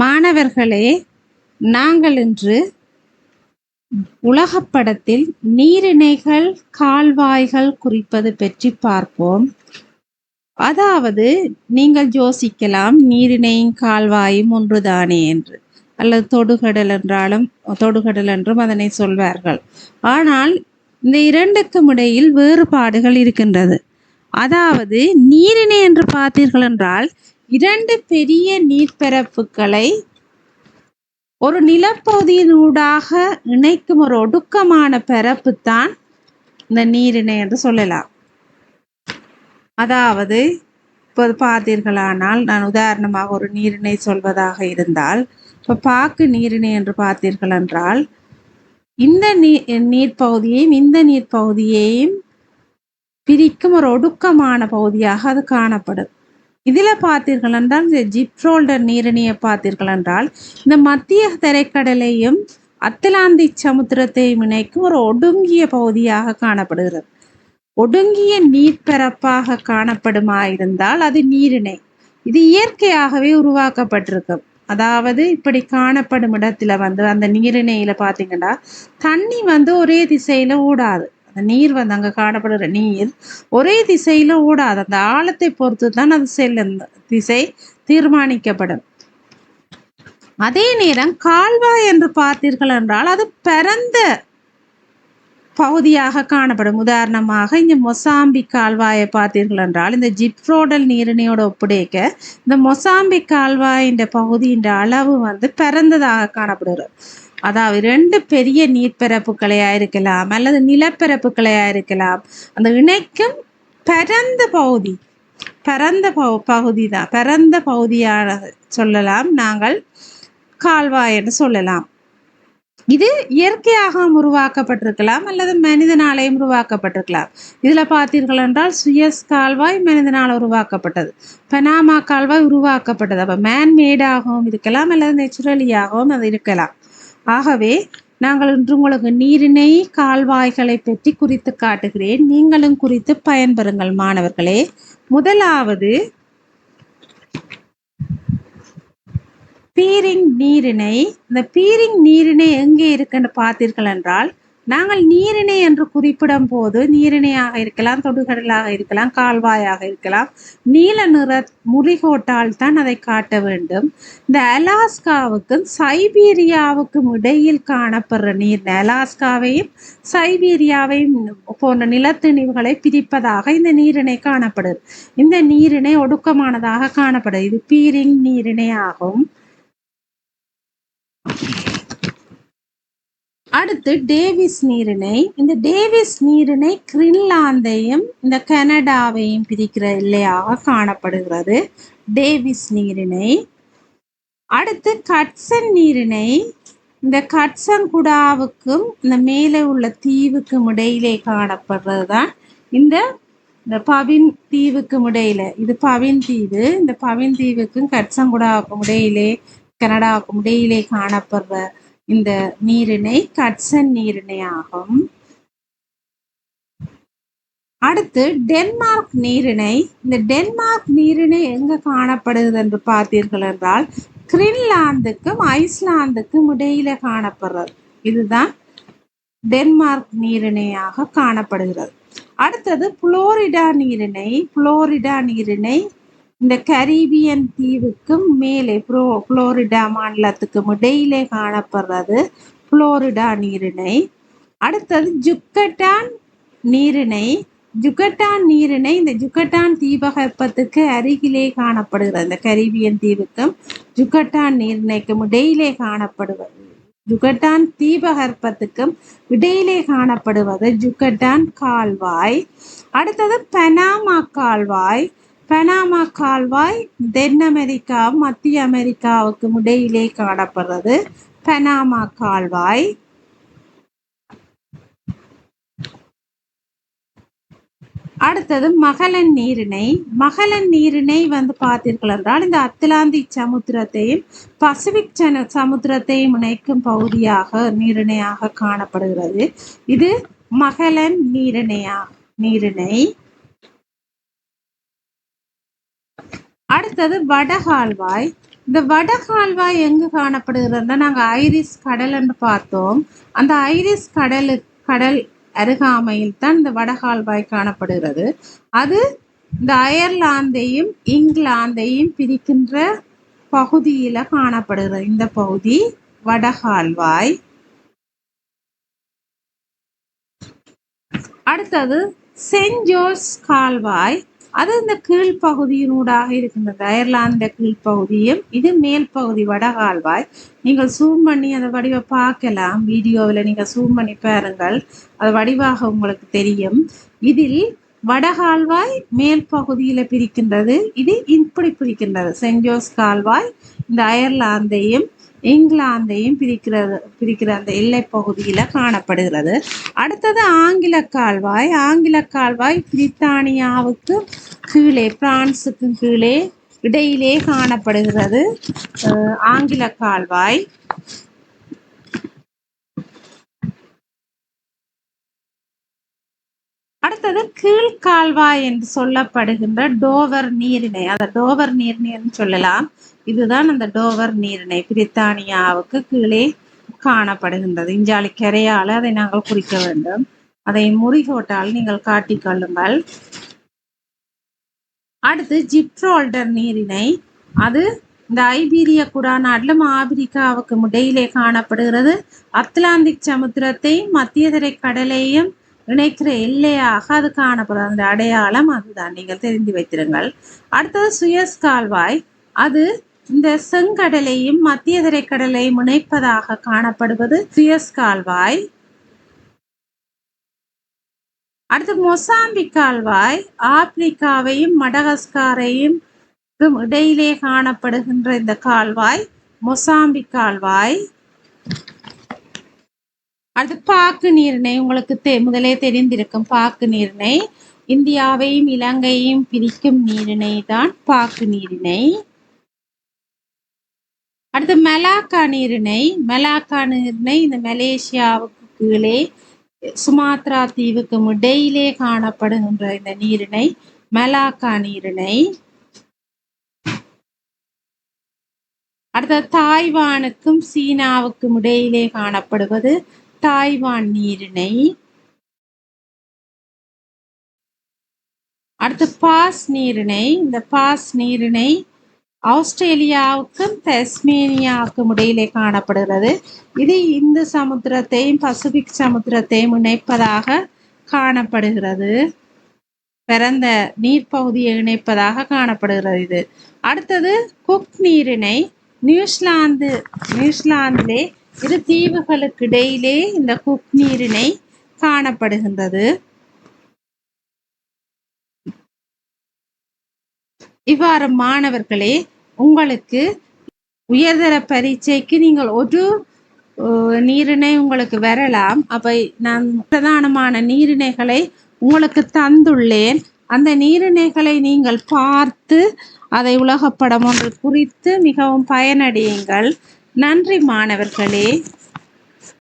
மாணவர்களே நாங்கள் இன்று உலகப்படத்தில் நீரிணைகள் கால்வாய்கள் குறிப்பது பற்றி பார்ப்போம். அதாவது நீங்கள் யோசிக்கலாம் நீரிணையும் கால்வாயும் ஒன்றுதானே என்று. அல்லது தொடுகடல் என்றாலும் தொடுகடல் என்றும் அதனை சொல்வார்கள். ஆனால் இந்த இரண்டுக்கும் இடையில் வேறுபாடுகள் இருக்கின்றது. அதாவது நீரிணை என்று பார்த்தீர்கள் என்றால் இரண்டு பெரிய நீர்ப்பரப்புகளை ஒரு நிலப்பகுதியினூடாக இணைக்கும் ஒரு ஒடுக்கமான பரப்பு தான் இந்த நீரிணை என்று சொல்லலாம். அதாவது இப்போ பார்த்தீர்களானால் நான் உதாரணமாக ஒரு நீரிணை சொல்வதாக இருந்தால் இப்போ பாக்கு நீரிணை என்று பார்த்தீர்கள் என்றால் இந்த நீர் நீர்ப்பகுதியையும் இந்த நீர்ப்பகுதியையும் பிரிக்கும் ஒரு ஒடுக்கமான பகுதியாக அது காணப்படும். இதில் பார்த்தீர்கள் என்றால் இந்த ஜிப்ரோல்டர் நீரிணையை பார்த்தீர்கள் என்றால் இந்த மத்திய தரைக்கடலையும் அத்திலாந்திக் சமுத்திரத்தையும் இணைக்கும் ஒரு ஒடுங்கிய பகுதியாக காணப்படுகிறது. ஒடுங்கிய நீர்ப்பரப்பாக காணப்படுமா இருந்தால் அது நீரிணை. இது இயற்கையாகவே உருவாக்கப்பட்டிருக்கும். அதாவது இப்படி காணப்படும் இடத்துல வந்து அந்த நீரிணையில பார்த்தீங்கன்னா தண்ணி வந்து ஒரே திசையில ஓடாது அந்த நீர் வந்து அங்கே காணப்படுகிற நீர் ஒரே திசையில ஓடாது. அந்த ஆழத்தை பொறுத்து தான் அது செல்லும் திசை தீர்மானிக்கப்படும். அதே நேரம் கால்வாய் என்று பார்த்தீர்கள் என்றால் அது பரந்த பகுதியாக காணப்படும். உதாரணமாக இந்த மொசாம்பிக் கால்வாயை பார்த்தீர்கள் என்றால் இந்த ஜிப்ரோடல் நீரிணையோடு ஒப்படைக்க இந்த மொசாம்பிக் கால்வாயின் பகுதியின் அளவு வந்து பிறந்ததாக காணப்படுகிறது. அதாவது ரெண்டு பெரிய நீர்ப்பரப்புகளையா இருக்கலாம் அல்லது நிலப்பரப்புகளையா இருக்கலாம் அந்த இணைக்கும் பரந்த பகுதி பரந்த பகுதி தான் பரந்த பகுதியான சொல்லலாம் நாங்கள் கால்வாய் என்று சொல்லலாம். இது இயற்கையாக உருவாக்கப்பட்டிருக்கலாம் அல்லது மனிதனாலேயும் உருவாக்கப்பட்டிருக்கலாம். இதில் பார்த்தீர்கள் என்றால் சுயஸ் கால்வாய் மனிதனால் உருவாக்கப்பட்டது. பனாமா கால்வாய் உருவாக்கப்பட்டது. அப்போ மேன்மேடாகவும் இருக்கலாம் அல்லது நேச்சுரலியாகவும் அது இருக்கலாம். ஆகவே நாங்கள் இன்று உங்களுக்கு நீரிணை கால்வாய்களை பற்றி குறித்து காட்டுகிறேன். நீங்களும் குறித்து பயன்பெறுங்கள் மாணவர்களே. முதலாவது பீரிங் நீரிணை இந்த பீரிங் நீரிணை எங்கே இருக்குன்னு பார்த்தீர்கள் என்றால் நாங்கள் நீரிணை என்று குறிப்பிடும் போது நீரிணையாக இருக்கலாம் தொடுகடலாக இருக்கலாம் கால்வாயாக இருக்கலாம். நீல நிற முறிகோட்டால் தான் அதை காட்ட வேண்டும். இந்த அலாஸ்காவுக்கும் சைபீரியாவுக்கும் இடையில் காணப்படுற நீர் அலாஸ்காவையும் சைபீரியாவையும் போன்ற நிலத்திணிவுகளை பிரிப்பதாக இந்த நீரிணை காணப்படுது. இந்த நீரிணை ஒடுக்கமானதாக காணப்படுது. இது பீரிங் நீரிணை ஆகும் அடுத்து டேவிஸ் நீரிணை இந்த டேவிஸ் நீரிணை கிரின்லாந்தையும் இந்த கனடாவையும் பிரிக்கிற எல்லையாக காணப்படுகிறது. டேவிஸ் நீரிணை அடுத்து கட்சன் நீரிணை இந்த கட்சன் குடாவுக்கும் இந்த மேலே உள்ள தீவுக்கும் இடையிலே காணப்படுறது தான் இந்த இந்த பவின் தீவுக்கும் இடையில. இது பவின் தீவு. இந்த பவின் தீவுக்கும் கட்சங்குடாவுக்கும் இடையிலே கனடாவுக்கும் இடையிலே காணப்படுற இந்த நீரிணை கட்சன் நீரிணை ஆகும் அடுத்து டென்மார்க் நீரிணை இந்த டென்மார்க் நீரிணை எங்க காணப்படுகிறது என்று பார்த்தீர்கள் என்றால் கிரின்லாந்துக்கும் ஐஸ்லாந்துக்கும் இடையில காணப்படுறது. இதுதான் டென்மார்க் நீரிணையாக காணப்படுகிறது. அடுத்தது புளோரிடா நீரிணை புளோரிடா நீரிணை இந்த கரீபியன் தீவுக்கும் மேலே ப்ரோ புளோரிடா மாநிலத்துக்கும் இடையிலே காணப்படுறது புளோரிடா நீரிணை. அடுத்தது ஜுக்கட்டான் நீரிணை. ஜுகட்டான் நீரிணை இந்த ஜுகட்டான் தீபகற்பத்துக்கு அருகிலே காணப்படுகிறது. இந்த கரீபியன் தீவுக்கும் ஜுகட்டான் நீரிணைக்கும் இடையிலே காணப்படுவது. ஜுகட்டான் தீபகற்பத்துக்கும் இடையிலே காணப்படுவது ஜுகட்டான் கால்வாய். அடுத்தது பனாமா கால்வாய். பனாமா கால்வாய் தென் அமெரிக்கா மத்திய அமெரிக்காவுக்கு இடையிலே காணப்படுறது. பனாமா கால்வாய். அடுத்தது மகளன் நீரிணை. மகளன் நீரிணை வந்து பார்த்தீர்கள் என்றால் இந்த அத்திலாந்திக் சமுத்திரத்தையும் பசிபிக் சன சமுத்திரத்தையும் இணைக்கும் பகுதியாக நீரிணையாக காணப்படுகிறது. இது மகளன் நீரிணையா நீரிணை. அடுத்தது வடகால்வாய். இந்த வடகால்வாய் எங்கு காணப்படுகிறதுனா நாங்கள் ஐரிஸ் கடல் என்று பார்த்தோம். அந்த ஐரிஸ் கடலு கடல் அருகாமையில் தான் இந்த வடகால்வாய் காணப்படுகிறது. அது இந்த அயர்லாந்தையும் இங்கிலாந்தையும் பிரிக்கின்ற பகுதியில் காணப்படுகிறது. இந்த பகுதி வடகால்வாய். அடுத்தது சென்ட் ஜோர்ஜ் கால்வாய். அது இந்த கீழ்ப்பகுதியினூடாக இருக்கின்றது. அயர்லாந்த கீழ்ப்பகுதியும் இது மேல் பகுதி வடகால்வாய். நீங்கள் சூம் பண்ணி அந்த வடிவை பார்க்கலாம். வீடியோவில் நீங்கள் சூம் பண்ணி பாருங்கள். அது வடிவாக உங்களுக்கு தெரியும். இதில் வடகால்வாய் மேல் பகுதியில் பிரிக்கின்றது. இது இப்படி பிரிக்கின்றது. சென்ட் ஜோஸ் கால்வாய் இந்த அயர்லாந்தையும் இங்கிலாந்தையும் பிரிக்கிறது பிரிக்கிற அந்த எல்லை பகுதியில் காணப்படுகிறது. அடுத்தது ஆங்கில கால்வாய். ஆங்கில கால்வாய் பிரித்தானியாவுக்கு கீழே பிரான்சுக்கு கீழே இடையிலே காணப்படுகிறது. ஆங்கில கால்வாய். அடுத்தது கீழ்கால்வாய் என்று சொல்லப்படுகின்ற டோவர் நீரிணை. அந்த டோவர் நீர்நிலைன்னு சொல்லலாம். இதுதான் அந்த டோவர் நீரிணை. பிரித்தானியாவுக்கு கீழே காணப்படுகின்றது. இஞ்சாலி கரையால் அதை நாங்கள் குறிக்க வேண்டும். அதை முறிகோட்டால் நீங்கள் காட்டிக்கொள்ளுங்கள் அடுத்து ஜிப்ரோல்டர் நீரிணை. அது இந்த ஐபீரிய குடாநாட்டிலும் ஆப்பிரிக்காவுக்கு இடையிலே காணப்படுகிறது. அத்லாந்திக் சமுத்திரத்தையும் மத்திய கடலையும் இணைக்கிற எல்லையாக அது காணப்படும். அந்த அடையாளம் அதுதான். நீங்கள் தெரிந்து வைத்திருங்கள். அடுத்தது சுயஸ் கால்வாய் அது இந்த செங்கடலையும் மத்திய திரைக்கடலையும் இணைப்பதாக காணப்படுவது சுயஸ் கால்வாய் அடுத்து மொசாம்பிக் கால்வாய். ஆப்பிரிக்காவையும் மடகஸ்காரையும் இடையிலே காணப்படுகின்ற இந்த கால்வாய் மொசாம்பிக் கால்வாய். அடுத்து பாக்கு நீர்ணை உங்களுக்கு தெ முதலே தெரிந்திருக்கும் பாக்கு நீர்ணை. இந்தியாவையும் இலங்கையையும் பிரிக்கும் நீரிணை தான் பாக்கு நீரிணை. அடுத்து மெலாக்கா நீரிணை. மெலாக்கா நீரிணை இந்த மலேசியாவுக்கு கீழே சுமாத்ரா தீவுக்கு இடையிலே காணப்படுகின்ற இந்த நீரிணை மெலாக்கா நீரிணை. அடுத்த தாய்வானுக்கும் சீனாவுக்கும் இடையிலே காணப்படுவது தாய்வான் நீரிணை அடுத்து பாஸ் நீரிணை இந்த பாஸ் நீரிணை ஆஸ்திரேலியாவுக்கும் தஸ்மேனியாவுக்கும் இடையிலே காணப்படுகிறது. இது இந்து சமுத்திரத்தையும் பசிபிக் சமுத்திரத்தையும் இணைப்பதாக காணப்படுகிறது. பிறந்த நீர்ப்பகுதியை இணைப்பதாக காணப்படுகிறது இது. அடுத்தது குக் நீரிணை நியூசிலாந்து நியூசிலாந்திலே இரு தீவுகளுக்கு இடையிலே இந்த குக் நீரிணை காணப்படுகின்றது. இவ்வாறு மாணவர்களே உங்களுக்கு உயர்தர பரீட்சைக்கு நீங்கள் ஒரு நீரிணை உங்களுக்கு வரலாம். அப்ப நான் பிரதானமான நீரிணைகளை உங்களுக்கு தந்துள்ளேன். அந்த நீரிணைகளை நீங்கள் பார்த்து அதை உலகப்படம் ஒன்று குறித்து மிகவும் பயனடையுங்கள். நன்றி மாணவர்களே.